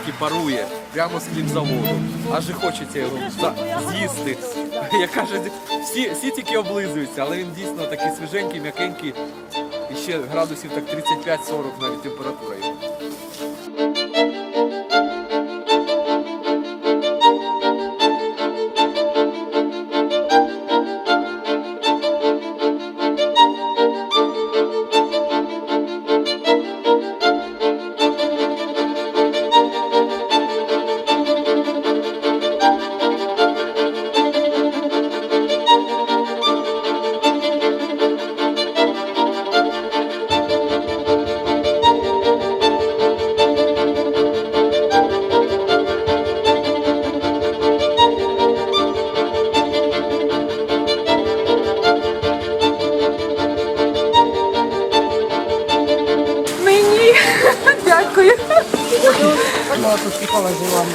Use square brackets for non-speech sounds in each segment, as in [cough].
солодкий парує прямо з хлібзаводу. Аж і хочеться його з'їсти. [laughs] Я кажу, всі, всі тільки облизуються, але він дійсно такий свіженький, м'якенький. І ще градусів так 35-40 навіть температура його.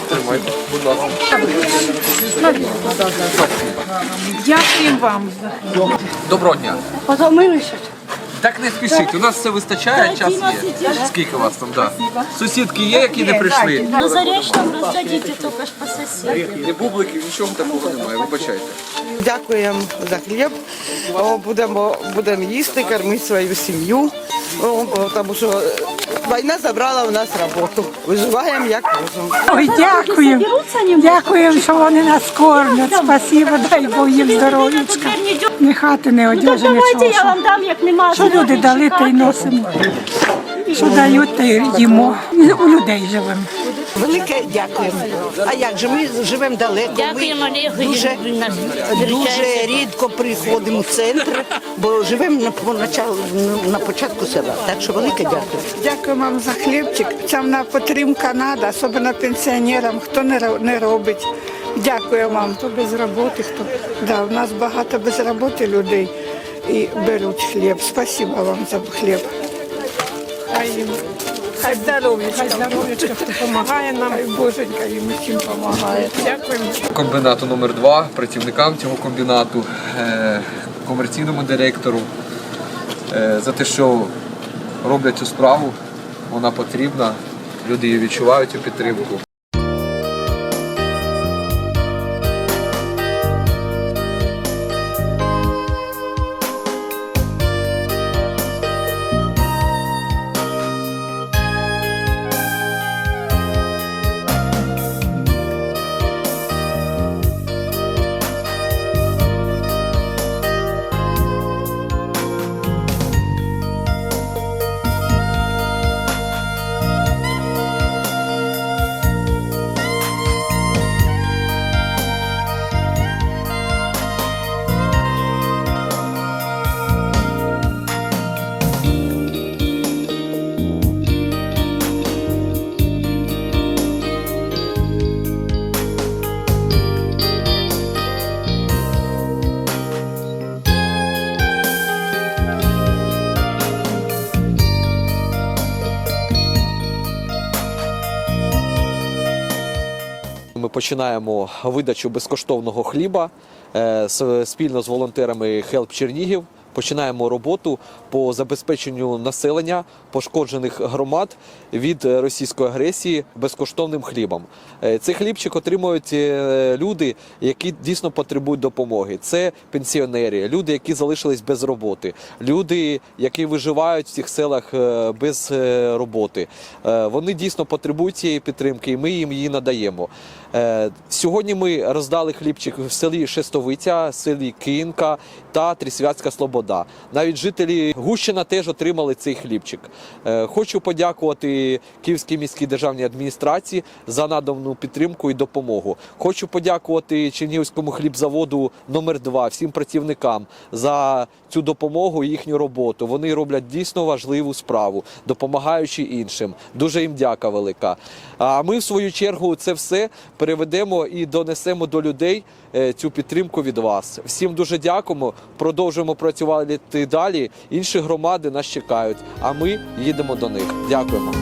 Тримайте, будь ласка. Дякую вам за Доброго дня. Позамилися. Так не спішіть, у нас все вистачає, час є. Скільки вас там, да. Сусідки є, які не прийшли? На заречном рассадите только ж по соседям. Ні бубликів, нічого такого немає, вибачайте. Дякуємо за хліб. Будемо, будемо їсти, кормити свою сім'ю. Тому що війна забрала у нас роботу. Виживаємо як можемо. Ой, дякую. Дякую, що вони нас кормлять. Спасибо, дай Бог їм здоров'ячка. Ні хати, не одяжі, нічого. я вам дам, як нема. Що люди дали, та й носимо. Що дають, то й їмо. У людей живемо. Велике дякуємо. А як же ми живемо далеко? Дякуємо, ми дуже, дуже рідко приходимо в центр, бо живемо на, поначалу- на початку села. Так що велике дякую. Дякую вам за хлібчик. Це на підтримка треба, особливо пенсіонерам, хто не не робить. Дякую вам. Хто без роботи, хто да, у нас багато без роботи людей і беруть хліб. Спасибо вам за хліб. Хай. Здоров'ячка. Хай здоров'ячка допомагає нам. Хай Боженька їм усім допомагає. Дякуємо. комбінату номер 2 працівникам цього комбінату, е, комерційному директору е, за те, що роблять цю справу. Вона потрібна. Люди її відчувають цю підтримку. Починаємо видачу безкоштовного хліба е, спільно з волонтерами Хелп Чернігів. Починаємо роботу по забезпеченню населення пошкоджених громад від е, російської агресії безкоштовним хлібом. Е, Цей хлібчик отримують е, люди, які дійсно потребують допомоги. Це пенсіонери, люди, які залишились без роботи, люди, які виживають в цих селах без роботи. Вони дійсно потребують цієї підтримки, і ми їм її надаємо. Сьогодні ми роздали хлібчик в селі Шестовиця, селі Кинка та Трісвятська Слобода. Навіть жителі Гущина теж отримали цей хлібчик. Е, Хочу подякувати Київській міській державній адміністрації за надану підтримку і допомогу. Хочу подякувати Чернігівському хлібзаводу номер 2 всім працівникам за цю допомогу і їхню роботу. Вони роблять дійсно важливу справу, допомагаючи іншим. Дуже їм дяка велика. А ми, в свою чергу, це все переведемо і донесемо до людей е, цю підтримку від вас. Всім дуже дякуємо. Продовжуємо працювати далі. Інші громади нас чекають, а ми їдемо до них. Дякуємо.